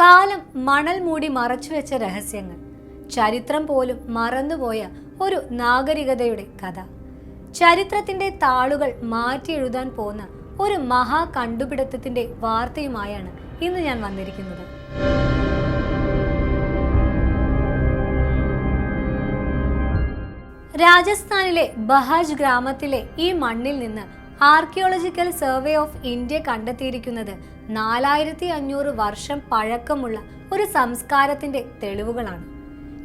കാലം മണൽ മൂടി മറച്ചുവെച്ച രഹസ്യങ്ങൾ. ചരിത്രം പോലും മറന്നുപോയ ഒരു നാഗരികതയുടെ കഥ. ചരിത്രത്തിന്റെ താളുകൾ മാറ്റി എഴുതാൻ പോന്ന ഒരു മഹാ കണ്ടുപിടുത്തത്തിന്റെ വാർത്തയുമായാണ് ഇന്ന് ഞാൻ വന്നിരിക്കുന്നത്. രാജസ്ഥാനിലെ ബഹാജ് ഗ്രാമത്തിലെ ഈ മണ്ണിൽ നിന്ന് ആർക്കിയോളജിക്കൽ സർവേ ഓഫ് ഇന്ത്യ കണ്ടെത്തിയിരിക്കുന്നത് നാലായിരത്തി അഞ്ഞൂറ് വർഷം പഴക്കമുള്ള ഒരു സംസ്കാരത്തിന്റെ തെളിവുകളാണ്.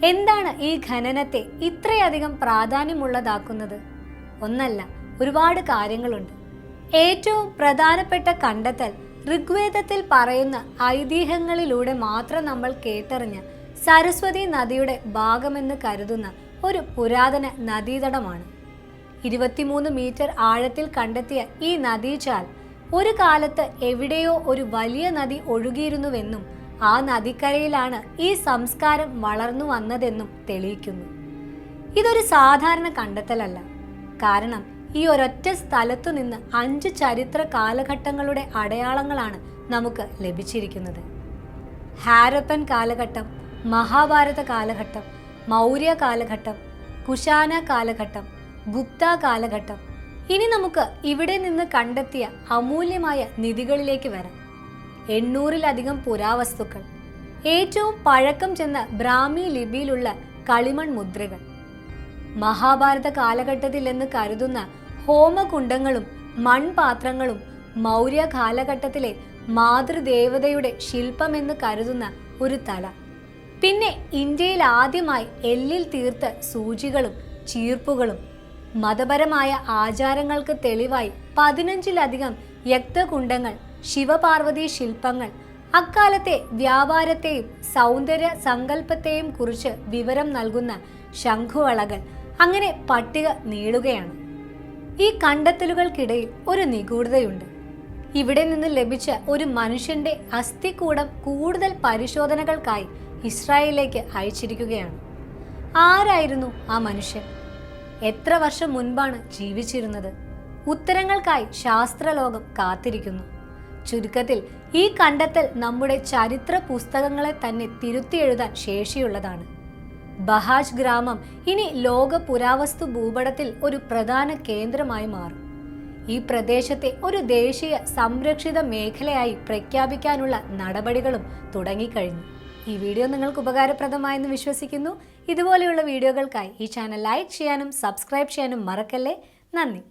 എന്താണ് ഈ ഖനനത്തെ ഇത്രയധികം പ്രാധാന്യമുള്ളതാക്കുന്നത്? ഒന്നല്ല ഒരുപാട് കാര്യങ്ങളുണ്ട്. ഏറ്റവും പ്രധാനപ്പെട്ട കണ്ടെത്തൽ ഋഗ്വേദത്തിൽ പറയുന്ന ഐതിഹ്യങ്ങളിലൂടെ മാത്രം നമ്മൾ കേട്ടറിഞ്ഞ സരസ്വതി നദിയുടെ ഭാഗമെന്ന് കരുതുന്ന ഒരു പുരാതന നദീതടമാണ്. ഇരുപത്തിമൂന്ന് മീറ്റർ ആഴത്തിൽ കണ്ടെത്തിയ ഈ നദീചാൽ ഒരു കാലത്ത് എവിടെയോ ഒരു വലിയ നദി ഒഴുകിയിരുന്നുവെന്നും ആ നദിക്കരയിലാണ് ഈ സംസ്കാരം വളർന്നു വന്നതെന്നും തെളിയിക്കുന്നു. ഇതൊരു സാധാരണ കണ്ടെത്തലല്ല. കാരണം ഈ ഒരൊറ്റ സ്ഥലത്തു നിന്ന് അഞ്ച് ചരിത്ര കാലഘട്ടങ്ങളുടെ അടയാളങ്ങളാണ് നമുക്ക് ലഭിച്ചിരിക്കുന്നത്. ഹാരപ്പൻ കാലഘട്ടം മഹാഭാരത കാലഘട്ടം മൗര്യ കാലഘട്ടം കുശാന കാലഘട്ടം ഗുപ്ത കാലഘട്ടം. ഇനി നമുക്ക് ഇവിടെ നിന്ന് കണ്ടെത്തിയ അമൂല്യമായ നിധികളിലേക്ക് വരാം. എണ്ണൂറിലധികം പുരാവസ്തുക്കൾ ഏറ്റവും പഴക്കം ചെന്ന ബ്രാഹ്മി ലിപിയിലുള്ള കളിമൺ മുദ്രകൾ. മഹാഭാരത കാലഘട്ടത്തിലെന്ന് കരുതുന്ന ഹോമകുണ്ടങ്ങളും മൺപാത്രങ്ങളും മൗര്യ കാലഘട്ടത്തിലെ മാതൃദേവതയുടെ ശില്പമെന്ന് കരുതുന്ന ഒരു തല. പിന്നെ ഇന്ത്യയിൽ ആദ്യമായി എല്ലിൽ തീർത്ത സൂചികളും ചീർപ്പുകളും മതപരമായ ആചാരങ്ങൾക്ക് തെളിവായി പതിനഞ്ചിലധികം യക്തകുണ്ടങ്ങൾ ശിവപാർവതി ശില്പങ്ങൾ അക്കാലത്തെ വ്യാപാരത്തെയും സൗന്ദര്യ സങ്കല്പത്തെയും കുറിച്ച് വിവരം നൽകുന്ന ശംഖുവളകൾ അങ്ങനെ പട്ടിക നീളുകയാണ്. ഈ കണ്ടെത്തലുകൾക്കിടയിൽ ഒരു നിഗൂഢതയുണ്ട്. ഇവിടെ നിന്ന് ലഭിച്ച ഒരു മനുഷ്യന്റെ അസ്ഥികൂടം കൂടുതൽ പരിശോധനകൾക്കായി ഇസ്രായേലിലേക്ക് അയച്ചിരിക്കുകയാണ്. ആരായിരുന്നു ആ മനുഷ്യൻ? എത്ര വർഷം മുൻപാണ് ജീവിച്ചിരുന്നത്? ഉത്തരങ്ങൾക്കായി ശാസ്ത്രലോകം കാത്തിരിക്കുന്നു. ചുരുക്കത്തിൽ ഈ കണ്ടെത്തൽ നമ്മുടെ ചരിത്ര പുസ്തകങ്ങളെ തന്നെ തിരുത്തിയെഴുതാൻ ശേഷിയുള്ളതാണ്. ബഹാജ് ഗ്രാമം ഇനി ലോക പുരാവസ്തു ഭൂപടത്തിൽ ഒരു പ്രധാന കേന്ദ്രമായി മാറും. ഈ പ്രദേശത്തെ ഒരു ദേശീയ സംരക്ഷിത മേഖലയായി പ്രഖ്യാപിക്കാനുള്ള നടപടികളും തുടങ്ങിക്കഴിഞ്ഞു. ഈ വീഡിയോ നിങ്ങൾക്ക് ഉപകാരപ്രദമായെന്ന് വിശ്വസിക്കുന്നു. ഇതുപോലെയുള്ള വീഡിയോകൾക്കായി ഈ ചാനൽ ലൈക്ക് ചെയ്യാനും സബ്സ്ക്രൈബ് ചെയ്യാനും മറക്കല്ലേ? നന്ദി.